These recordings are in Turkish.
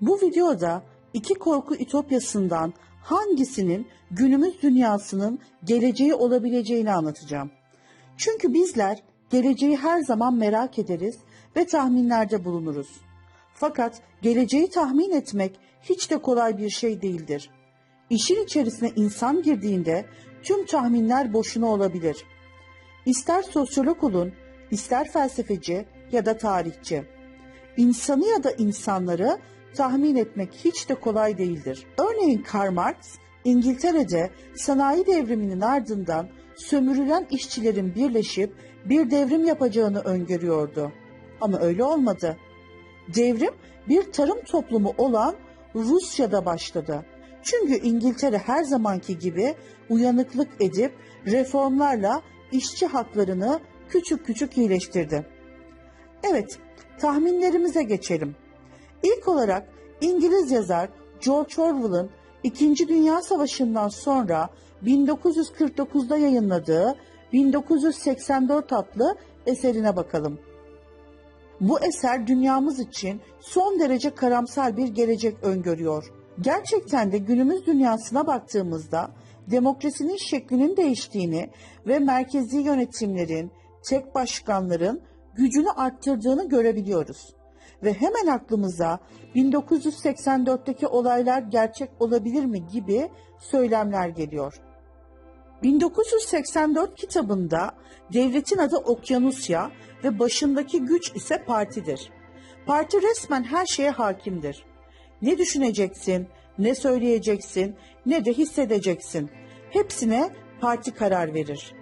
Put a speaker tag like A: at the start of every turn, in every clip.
A: Bu videoda iki korku ütopyasından hangisinin günümüz dünyasının geleceği olabileceğini anlatacağım. Çünkü bizler geleceği her zaman merak ederiz ve tahminlerde bulunuruz. Fakat geleceği tahmin etmek hiç de kolay bir şey değildir. İşin içerisine insan girdiğinde tüm tahminler boşuna olabilir. İster sosyolog olun, ister felsefeci ya da tarihçi. İnsanı ya da insanları tahmin etmek hiç de kolay değildir. Örneğin Karl Marx, İngiltere'de sanayi devriminin ardından sömürülen işçilerin birleşip bir devrim yapacağını öngörüyordu. Ama öyle olmadı. Devrim bir tarım toplumu olan Rusya'da başladı. Çünkü İngiltere her zamanki gibi uyanıklık edip reformlarla işçi haklarını küçük küçük iyileştirdi. Evet, tahminlerimize geçelim. İlk olarak İngiliz yazar George Orwell'ın İkinci Dünya Savaşı'ndan sonra 1949'da yayınladığı 1984 adlı eserine bakalım. Bu eser dünyamız için son derece karamsar bir gelecek öngörüyor. Gerçekten de günümüz dünyasına baktığımızda demokrasinin şeklinin değiştiğini ve merkezi yönetimlerin, tek başkanların gücünü arttırdığını görebiliyoruz. Ve hemen aklımıza 1984'teki olaylar gerçek olabilir mi gibi söylemler geliyor. 1984 kitabında devletin adı Okyanusya ve başındaki güç ise partidir. Parti resmen her şeye hakimdir. Ne düşüneceksin, ne söyleyeceksin, ne de hissedeceksin. Hepsine parti karar verir.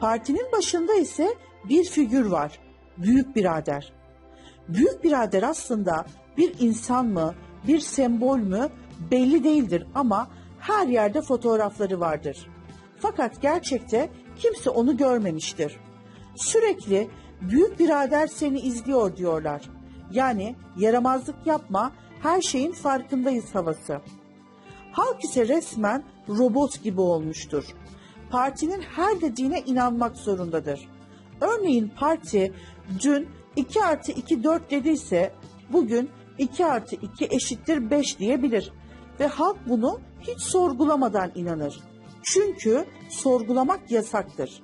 A: Partinin başında ise bir figür var. Büyük birader. Büyük birader aslında bir insan mı, bir sembol mü belli değildir ama her yerde fotoğrafları vardır. Fakat gerçekte kimse onu görmemiştir. Sürekli büyük birader seni izliyor diyorlar. Yani yaramazlık yapma, her şeyin farkındayız havası. Halk ise resmen robot gibi olmuştur. Partinin her dediğine inanmak zorundadır. Örneğin parti dün 2 artı 2 4 dediyse bugün 2 artı 2 eşittir 5 diyebilir. Ve halk bunu hiç sorgulamadan inanır. Çünkü sorgulamak yasaktır.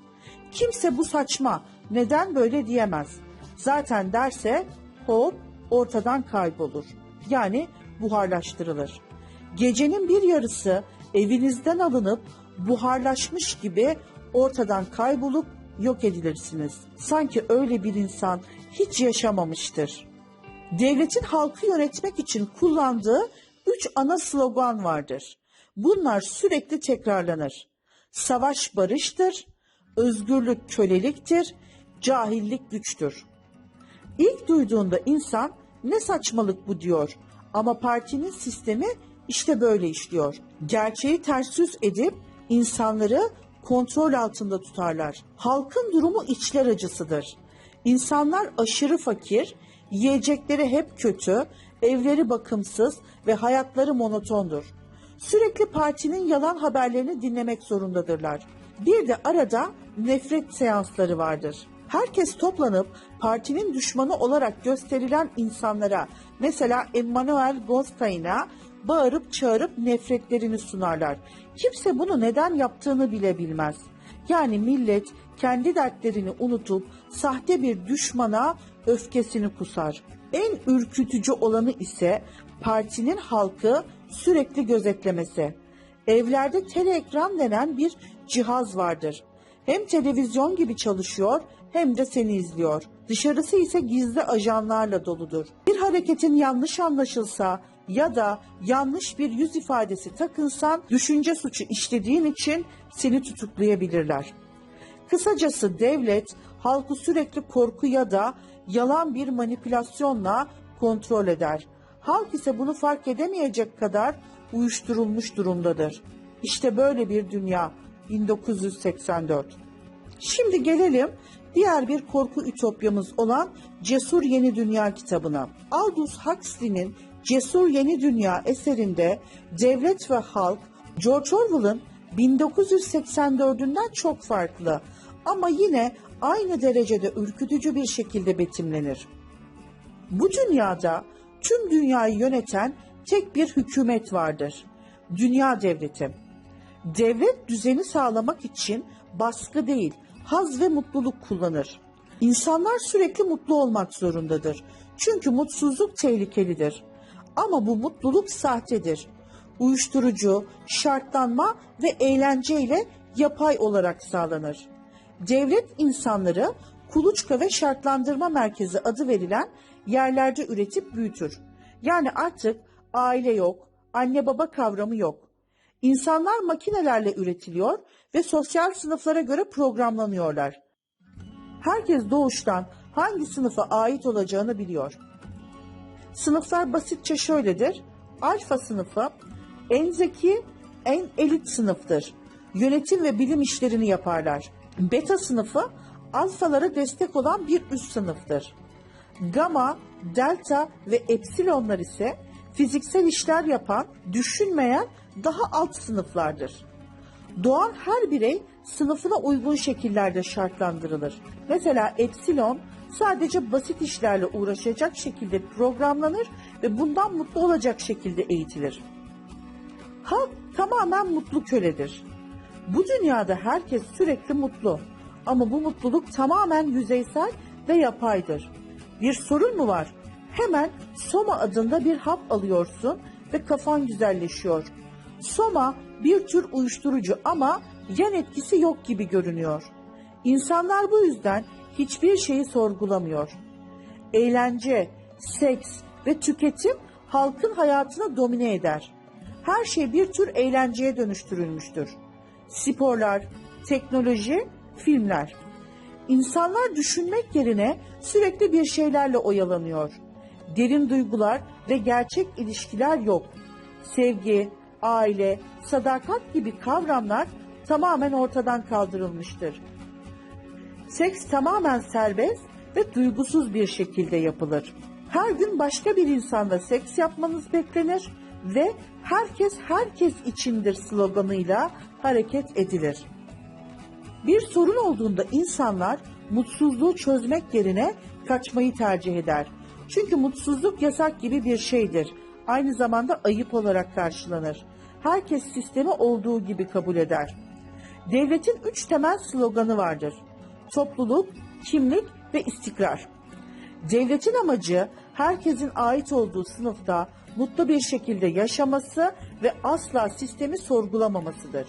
A: Kimse bu saçma, neden böyle diyemez. Zaten derse hop ortadan kaybolur. Yani buharlaştırılır. Gecenin bir yarısı evinizden alınıp buharlaşmış gibi ortadan kaybolup yok edilirsiniz. Sanki öyle bir insan hiç yaşamamıştır. Devletin halkı yönetmek için kullandığı üç ana slogan vardır. Bunlar sürekli tekrarlanır. Savaş barıştır, özgürlük köleliktir, cahillik güçtür. İlk duyduğunda insan ne saçmalık bu diyor ama partinin sistemi işte böyle işliyor. Gerçeği ters yüz edip insanları kontrol altında tutarlar. Halkın durumu içler acısıdır. İnsanlar aşırı fakir, yiyecekleri hep kötü, evleri bakımsız ve hayatları monotondur. Sürekli partinin yalan haberlerini dinlemek zorundadırlar. Bir de arada nefret seansları vardır. Herkes toplanıp partinin düşmanı olarak gösterilen insanlara mesela Emmanuel Gonstein'a bağırıp çağırıp nefretlerini sunarlar. Kimse bunu neden yaptığını bile bilmez. Yani millet kendi dertlerini unutup sahte bir düşmana öfkesini kusar. En ürkütücü olanı ise partinin halkı sürekli gözetlemesi. Evlerde teleekran denen bir cihaz vardır. Hem televizyon gibi çalışıyor hem de seni izliyor. Dışarısı ise gizli ajanlarla doludur. Bir hareketin yanlış anlaşılsa ya da yanlış bir yüz ifadesi takınsan düşünce suçu işlediğin için seni tutuklayabilirler. Kısacası devlet halkı sürekli korku ya da yalan bir manipülasyonla kontrol eder. Halk ise bunu fark edemeyecek kadar uyuşturulmuş durumdadır. İşte böyle bir dünya 1984. Şimdi gelelim diğer bir korku ütopyamız olan Cesur Yeni Dünya kitabına. Aldous Huxley'nin Cesur Yeni Dünya eserinde devlet ve halk George Orwell'ın 1984'ünden çok farklı ama yine aynı derecede ürkütücü bir şekilde betimlenir. Bu dünyada tüm dünyayı yöneten tek bir hükümet vardır. Dünya devleti. Devlet düzeni sağlamak için baskı değil, haz ve mutluluk kullanır. İnsanlar sürekli mutlu olmak zorundadır. Çünkü mutsuzluk tehlikelidir. Ama bu mutluluk sahtedir. Uyuşturucu, şartlanma ve eğlenceyle yapay olarak sağlanır. Devlet insanları kuluçka ve şartlandırma merkezi adı verilen yerlerde üretip büyütür. Yani artık aile yok, anne baba kavramı yok. İnsanlar makinelerle üretiliyor ve sosyal sınıflara göre programlanıyorlar. Herkes doğuştan hangi sınıfa ait olacağını biliyor. Sınıflar basitçe şöyledir. Alfa sınıfı en zeki, en elit sınıftır. Yönetim ve bilim işlerini yaparlar. Beta sınıfı alfalara destek olan bir üst sınıftır. Gamma, delta ve epsilonlar ise fiziksel işler yapan, düşünmeyen daha alt sınıflardır. Doğan her birey sınıfına uygun şekillerde şartlandırılır. Mesela epsilon sadece basit işlerle uğraşacak şekilde programlanır ve bundan mutlu olacak şekilde eğitilir. Halk tamamen mutlu köledir. Bu dünyada herkes sürekli mutlu ama bu mutluluk tamamen yüzeysel ve yapaydır. Bir sorun mu var? Hemen Soma adında bir hap alıyorsun ve kafan güzelleşiyor. Soma bir tür uyuşturucu ama yan etkisi yok gibi görünüyor. İnsanlar bu yüzden hiçbir şeyi sorgulamıyor. Eğlence, seks ve tüketim halkın hayatını domine eder. Her şey bir tür eğlenceye dönüştürülmüştür. Sporlar, teknoloji, filmler. İnsanlar düşünmek yerine sürekli bir şeylerle oyalanıyor. Derin duygular ve gerçek ilişkiler yok. Sevgi, aile, sadakat gibi kavramlar tamamen ortadan kaldırılmıştır. Seks tamamen serbest ve duygusuz bir şekilde yapılır. Her gün başka bir insanla seks yapmanız beklenir ve herkes herkes içindir sloganıyla hareket edilir. Bir sorun olduğunda insanlar mutsuzluğu çözmek yerine kaçmayı tercih eder. Çünkü mutsuzluk yasak gibi bir şeydir. Aynı zamanda ayıp olarak karşılanır. Herkes sistemi olduğu gibi kabul eder. Devletin üç temel sloganı vardır. Topluluk, kimlik ve istikrar. Devletin amacı herkesin ait olduğu sınıfta mutlu bir şekilde yaşaması ve asla sistemi sorgulamamasıdır.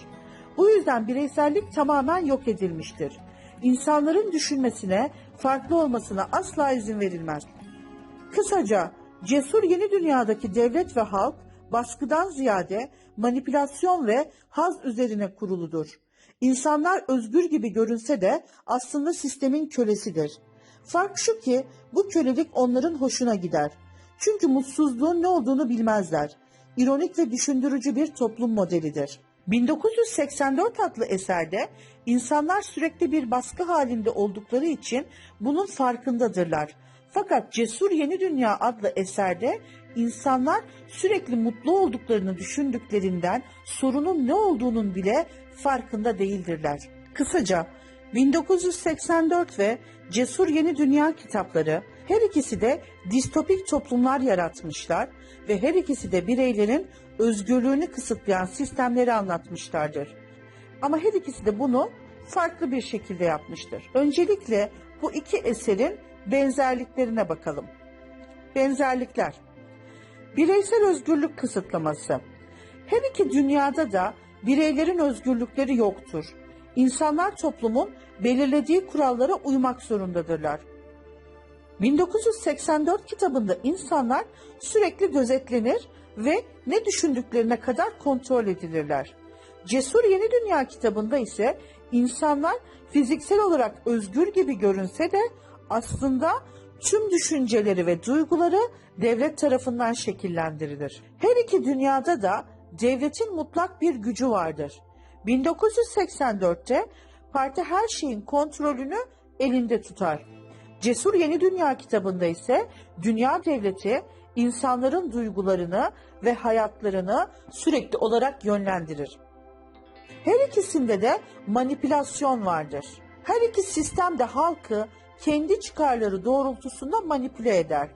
A: Bu yüzden bireysellik tamamen yok edilmiştir. İnsanların düşünmesine, farklı olmasına asla izin verilmez. Kısaca cesur yeni dünyadaki devlet ve halk baskıdan ziyade manipülasyon ve haz üzerine kuruludur. İnsanlar özgür gibi görünse de aslında sistemin kölesidir. Fark şu ki bu kölelik onların hoşuna gider. Çünkü mutsuzluğun ne olduğunu bilmezler. İronik ve düşündürücü bir toplum modelidir. 1984 adlı eserde insanlar sürekli bir baskı halinde oldukları için bunun farkındadırlar. Fakat Cesur Yeni Dünya adlı eserde insanlar sürekli mutlu olduklarını düşündüklerinden sorunun ne olduğunun bile farkında değildirler. Kısaca 1984 ve Cesur Yeni Dünya kitapları her ikisi de distopik toplumlar yaratmışlar ve her ikisi de bireylerin özgürlüğünü kısıtlayan sistemleri anlatmışlardır. Ama her ikisi de bunu farklı bir şekilde yapmıştır. Öncelikle bu iki eserin benzerliklerine bakalım. Benzerlikler. Bireysel özgürlük kısıtlaması. Her iki dünyada da bireylerin özgürlükleri yoktur. İnsanlar toplumun belirlediği kurallara uymak zorundadırlar. 1984 kitabında insanlar sürekli gözetlenir ve ne düşündüklerine kadar kontrol edilirler. Cesur Yeni Dünya kitabında ise insanlar fiziksel olarak özgür gibi görünse de aslında tüm düşünceleri ve duyguları devlet tarafından şekillendirilir. Her iki dünyada da devletin mutlak bir gücü vardır. 1984'te parti her şeyin kontrolünü elinde tutar. Cesur Yeni Dünya kitabında ise dünya devleti insanların duygularını ve hayatlarını sürekli olarak yönlendirir. Her ikisinde de manipülasyon vardır. Her iki sistem de halkı kendi çıkarları doğrultusunda manipüle eder.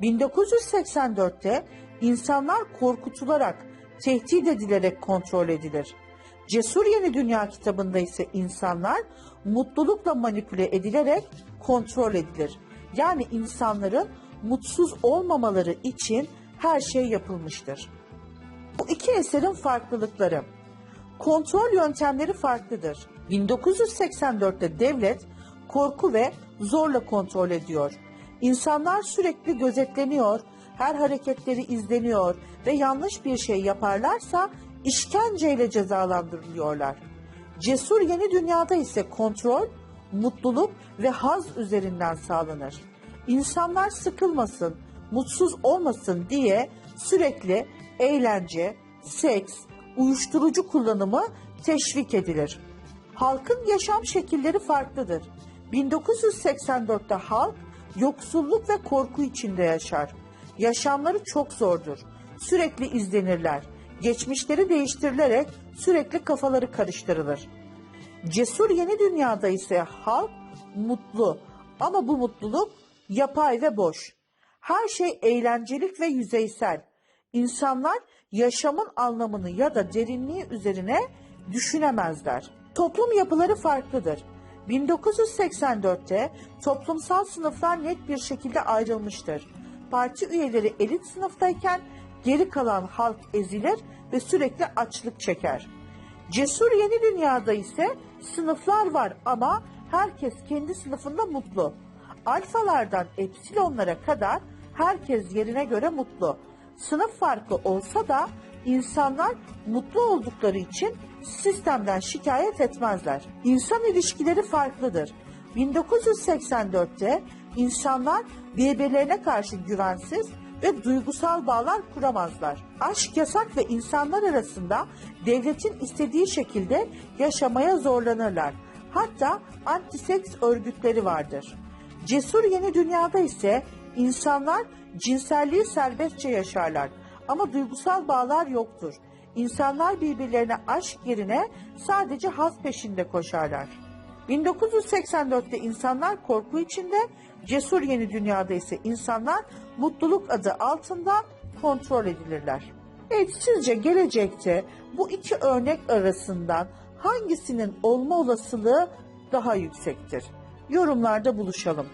A: 1984'te insanlar korkutularak, tehdit edilerek kontrol edilir. Cesur Yeni Dünya kitabında ise insanlar mutlulukla manipüle edilerek kontrol edilir. Yani insanların mutsuz olmamaları için her şey yapılmıştır. Bu iki eserin farklılıkları. Kontrol yöntemleri farklıdır. 1984'te devlet korku ve zorla kontrol ediyor. İnsanlar sürekli gözetleniyor, her hareketleri izleniyor ve yanlış bir şey yaparlarsa işkenceyle cezalandırılıyorlar. Cesur yeni dünyada ise kontrol, mutluluk ve haz üzerinden sağlanır. İnsanlar sıkılmasın, mutsuz olmasın diye sürekli eğlence, seks, uyuşturucu kullanımı teşvik edilir. Halkın yaşam şekilleri farklıdır. 1984'te halk yoksulluk ve korku içinde yaşar. Yaşamları çok zordur. Sürekli izlenirler. Geçmişleri değiştirilerek sürekli kafaları karıştırılır. Cesur yeni dünyada ise halk mutlu ama bu mutluluk yapay ve boş. Her şey eğlencelik ve yüzeysel. İnsanlar yaşamın anlamını ya da derinliği üzerine düşünemezler. Toplum yapıları farklıdır. 1984'te toplumsal sınıflar net bir şekilde ayrılmıştır. Parti üyeleri elit sınıftayken geri kalan halk ezilir ve sürekli açlık çeker. Cesur yeni dünyada ise sınıflar var ama herkes kendi sınıfında mutlu. Alfalardan epsilonlara kadar herkes yerine göre mutlu. Sınıf farkı olsa da insanlar mutlu oldukları için sistemden şikayet etmezler. İnsan ilişkileri farklıdır. 1984'te insanlar birbirlerine karşı güvensiz ve duygusal bağlar kuramazlar. Aşk yasak ve insanlar arasında devletin istediği şekilde yaşamaya zorlanırlar. Hatta antiseks örgütleri vardır. Cesur yeni dünyada ise insanlar cinselliği serbestçe yaşarlar ama duygusal bağlar yoktur. İnsanlar birbirlerine aşk yerine sadece haz peşinde koşarlar. 1984'te insanlar korku içinde, cesur yeni dünyada ise insanlar mutluluk adı altında kontrol edilirler. Evet sizce gelecekte bu iki örnek arasından hangisinin olma olasılığı daha yüksektir? Yorumlarda buluşalım.